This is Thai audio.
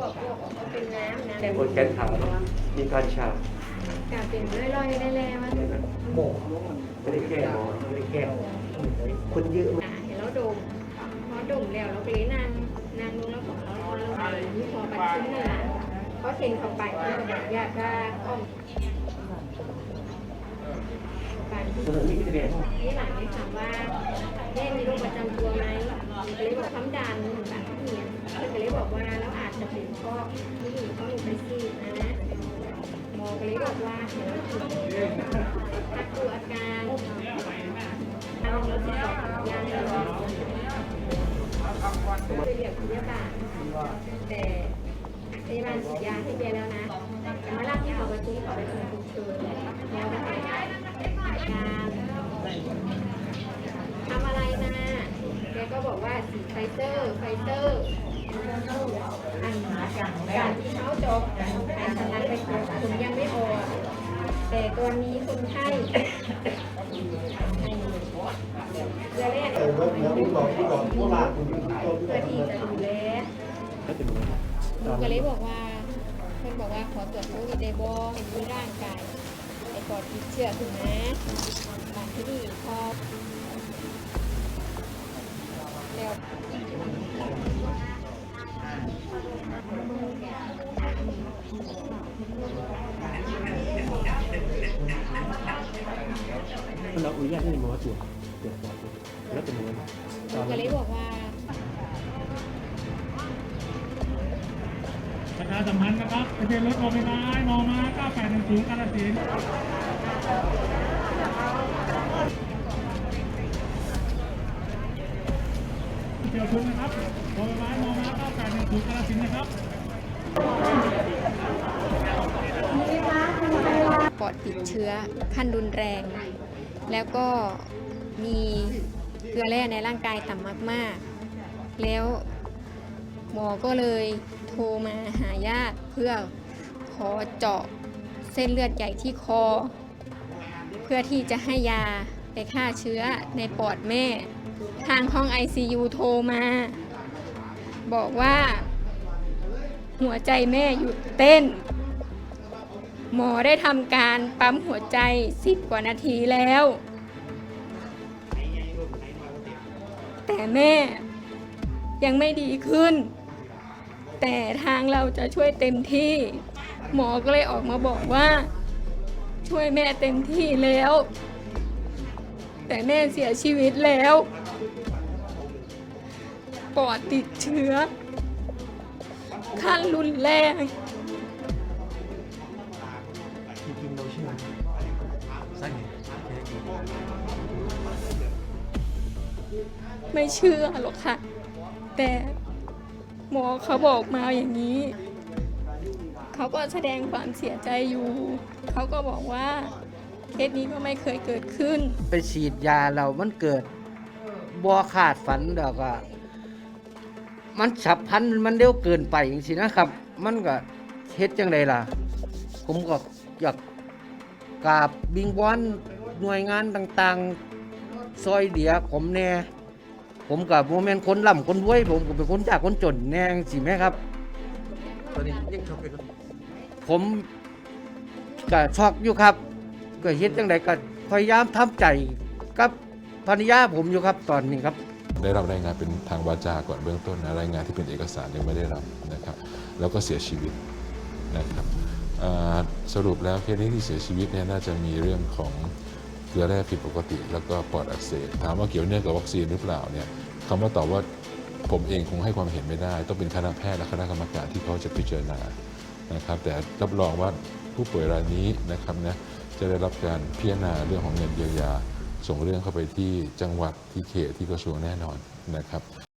แล้วแม่ก็อ้วกอ้วกออกมาเป็นน้ำนะคนแขนขามีการชากาเป็นลอยๆได้แล้วมันโม่ไม่ได้แก้หมอไม่ได้แก้คนเยอะมากเห็นแล้วดมพอดมแล้วเราก็เลยนั่งนั่งลงแล้วของเราเราเราที่พอปัดขึ้นนั่นแหละเพราะเซ็นเข้าไปที่กระดาษยาก็อ้อมการที่คนนี้ไม่ได้นี่หลานได้ถามว่าแม่มีโรคประจำตัวไหมก็เลยบอกความดัน แต่อยาเลยไปเรียกพยาบาลแต่พยาบาลฉีดยาให้เบียร์แล้วนะแต่มารับที่หอประชุมขอไปประชุมเชิญแล้วก็ไปการทำอะไรนะแกก็บอกว่าสีไฟเซอร์ไฟเซอร์อันการที่เขาจบอันฉะนั้นไปตรวจคุณยังไม่ออ แต่ตัวนี้คนไข้เพื่อแรกเออแล้วผู้ก่อผู้ก่อผู้ลาคุณต้นเพื่อที่จะดูแลก็จะดูหนูก็เลยบอกว่าเพื่อนบอกว่าขอตรวจโควิดได้บ่ให้ดูร่างกายไอ้ปอดติดเชื้อถึงนะบางที่นี่พอแล้วอ เราอนุญาตให้หมอตรวจตรวจปอดแล้วเป็นยังไงหนูก็เลยบอกว่าประชาสัมพันธ์นะครับทะเบียนรถโอเมนายมอมา9810กาฬสินธุ์เกี่ยวชุนนะครับโอเมนายมอมา9810กาฬสินธุ์นะครับนี่คะคุณ ปอดติดเชื้อขั้นรุนแรง แล้วก็มีเกลือแร่ในร่างกายต่ำมากๆ แล้วหมอก็เลยโทรมาหาญาติเพื่อขอเจาะเส้นเลือดใหญ่ที่คอ เพื่อที่จะให้ยาไปฆ่าเชื้อในปอดแม่ ทางห้อง ICU โทรมา บอกว่า หัวใจแม่หยุดเต้น หมอได้ทำการปั๊มหัวใจ 10 กว่านาทีแล้ว แต่แม่ยังไม่ดีขึ้น แต่ทางเราจะช่วยเต็มที่ หมอก็เลยออกมาบอกว่า ช่วยแม่เต็มที่แล้ว แต่แม่เสียชีวิตแล้ว ปอดติดเชื้อขั้นรุนแรง จริงๆเราเชื่อสาเหตุแท้จริงไม่เชื่อหรอกค่ะ แต่หมอเขาบอกมาอย่างนี้ เขาก็แสดงความเสียใจอยู่ เขาก็บอกว่าเคสนี้ก็ไม่เคยเกิดขึ้น ไปฉีดยาเรามันเกิดบัวขาดฝันเดอกอะมันฉับพลันมันเร็วเกินไปอย่างสินะครับ มันก็เฮ็ดจังไดล่ะ ผมก็ อยากกราบบิงวอนหน่วยงานต่างๆ ซอยเดียผมแน่ ผมกับโมเมนคนร่ำคนรวย ผมก็เป็นคนจากคนจนแน่สิแม่ครับ ตอนนี้ยังช็อกอยู่ผมก็ช็อกอยู่ครับ ก็เฮ็ดจังไดก็พยายามทำใจกับภรรยาผมอยู่ครับตอนนี้ครับ ได้รับรายงานเป็นทางวาจาก่อนเบื้องต้นนะรายงานที่เป็นเอกสารยังไม่ได้รับนะครับ แล้วก็เสียชีวิตนะครับอ่า สรุปแล้วเคสนี้ที่เสียชีวิตเนี่ยน่าจะมีเรื่องของเกลือแร่ผิดปกติ แล้วก็ปอดอักเสบถามว่าเกี่ยวเนื่องกับวัคซีนหรือเปล่าเนี่ยคำว่าตอบว่าผมเองคงให้ความเห็นไม่ได้ ต้องเป็นคณะแพทย์และคณะกรรมการที่เขาจะพิจารณานะครับ แต่รับรองว่าผู้ป่วยรายนี้นะครับนะจะได้รับการพิจารณาเรื่องของเงินเยียวยา ส่งเรื่องเข้าไปที่จังหวัดที่เขตที่กระทรวงแน่นอนนะครับ